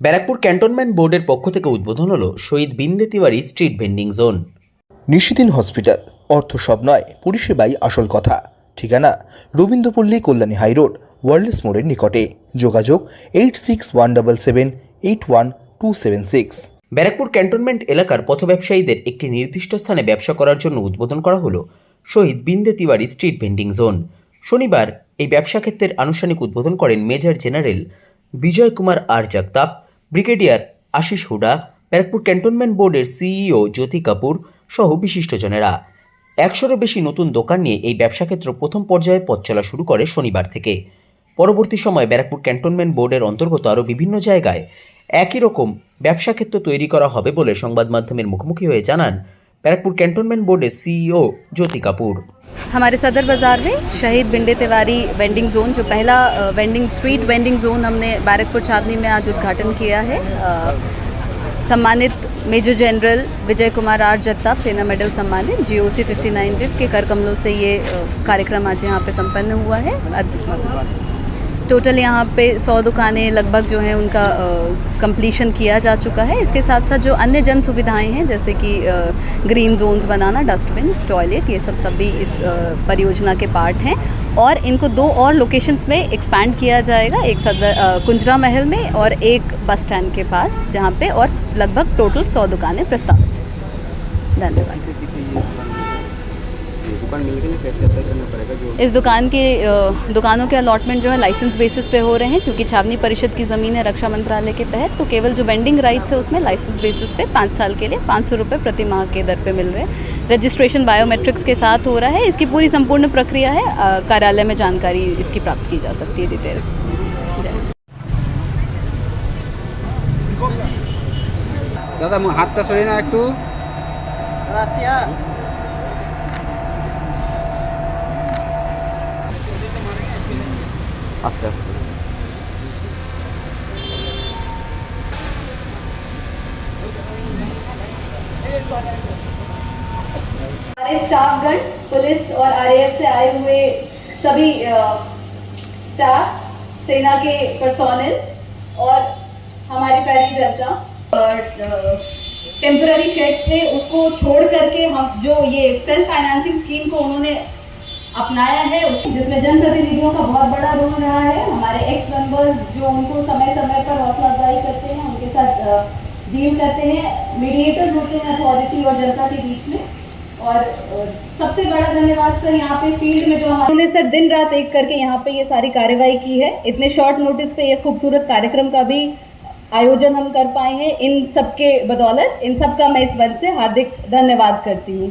Barrackpore cantonment বোর্ডের পক্ষ থেকে উদ্বোধন হলো শহীদ Binde Tiwari street vending zone. Nishidin hospital অর্থ সব নয় পরিষেবাই আসল কথা। ঠিকানা রবীন্দ্রপল্লী কল্যাণী হাইরোড ওয়ার্ল্ডস মোড়ের নিকটে। যোগাযোগ eight six one double seven eight one two seven six. Barrackpore cantonment এলাকার পথ ব্যবসায়ীদের একটি নির্দিষ্ট স্থানে ব্যবসা করার জন্য উদ্বোধন করা হলো শহীদ Binde Tiwari street vending zone. শনিবার এই ব্যবসা ক্ষেত্রের আনুষ্ঠানিক উদ্বোধন করেন major general Vijay Kumar R Jagtap. Brigadier Ashish Hooda, Barrackpore cantonment বোর্ডের সিইও জ্যোতি কাপুর সহ বিশিষ্টজনেরা। একশোরও বেশি নতুন দোকান নিয়ে এই ব্যবসা ক্ষেত্র প্রথম পর্যায়ে পথ চলা শুরু করে শনিবার থেকে। পরবর্তী সময়ে ব্যারাকপুর ক্যান্টনমেন্ট বোর্ডের অন্তর্গত আরও বিভিন্ন জায়গায় একই রকম ব্যবসা ক্ষেত্র তৈরি করা হবে বলে সংবাদ মাধ্যমের মুখোমুখি হয়ে জানান Barrackpore cantonment board CEO Jyoti Kapoor. हमारे सदर बाज़ार में शहीद बिंडे तिवारी वेंडिंग जोन, जो पहला वेंडिंग, स्ट्रीट वेंडिंग जोन हमने बैरकपुर चांदनी में आज उद्घाटन किया है। सम्मानित major general Vijay Kumar R Jagtap, Sena medal सम्मानित जी ओ सी फिफ्टी नाइन के कर कमलों से ये कार्यक्रम आज यहाँ पे संपन्न हुआ है। टोटल यहाँ पे सौ दुकानें लगभग जो हैं उनका कंप्लीशन किया जा चुका है। इसके साथ साथ जो अन्य जन सुविधाएँ हैं, जैसे कि ग्रीन जोन्स बनाना डस्टबिन टॉयलेट ये सब सब भी इस परियोजना के पार्ट हैं। और इनको दो और लोकेशंस में एक्सपैंड किया जाएगा, एक सदर कुंजरा महल में और एक बस स्टैंड के पास, जहाँ पे और लगभग टोटल सौ दुकानें प्रस्तावित हैं। धन्यवाद। दुकान मिल गई कैसे अप्लाई करना पड़ेगा जो इस दुकान के अ, दुकानों के अलॉटमेंट जो है लाइसेंस बेसिस पे हो रहे हैं क्योंकि छावनी परिषद की ज़मीन है रक्षा मंत्रालय के तहत तो केवल जो वेंडिंग राइट्स है उसमें लाइसेंस बेसिस पे पाँच साल के लिए पाँच सौ रुपये प्रति माह के दर पे मिल रहे हैं रजिस्ट्रेशन बायोमेट्रिक्स के साथ हो रहा है इसकी पूरी संपूर्ण प्रक्रिया है अ, कार्यालय में जानकारी इसकी प्राप्त की जा सकती है डिटेल जय हिंद। দাদা মু- হাতটা সরিয়ে না একটু আস্তে আস্তে हमारे स्टाफगण पुलिस और आरएएफ से आए हुए सभी अ, स्टाफ सेना के पर्सोनल और हमारी प्यारी जनता और टेम्पररी शेड थे उसको छोड़ करके हम जो ये सेल्फ फाइनेंसिंग स्कीम को उन्होंने अपनाया है जिसमें जनप्रतिनिधियों का बहुत बड़ा रोल रहा है। हमारे एक्स मेंबर्स जो उनको समय समय पर हौसला अफजाई करते हैं, उनके साथ डील करते हैं मीडिएटर्स होते हैं अथॉरिटी और जनता के बीच में। और सबसे बड़ा धन्यवाद सर यहाँ पे फ़ील्ड में जो हमने सर दिन रात एक करके यहाँ पे ये सारी कार्यवाही की है। इतने शॉर्ट नोटिस पे ये खूबसूरत कार्यक्रम का भी आयोजन हम कर पाए हैं। इन सबके बदौलत, इन सब का मैं इस मंच से हार्दिक धन्यवाद करती हूँ।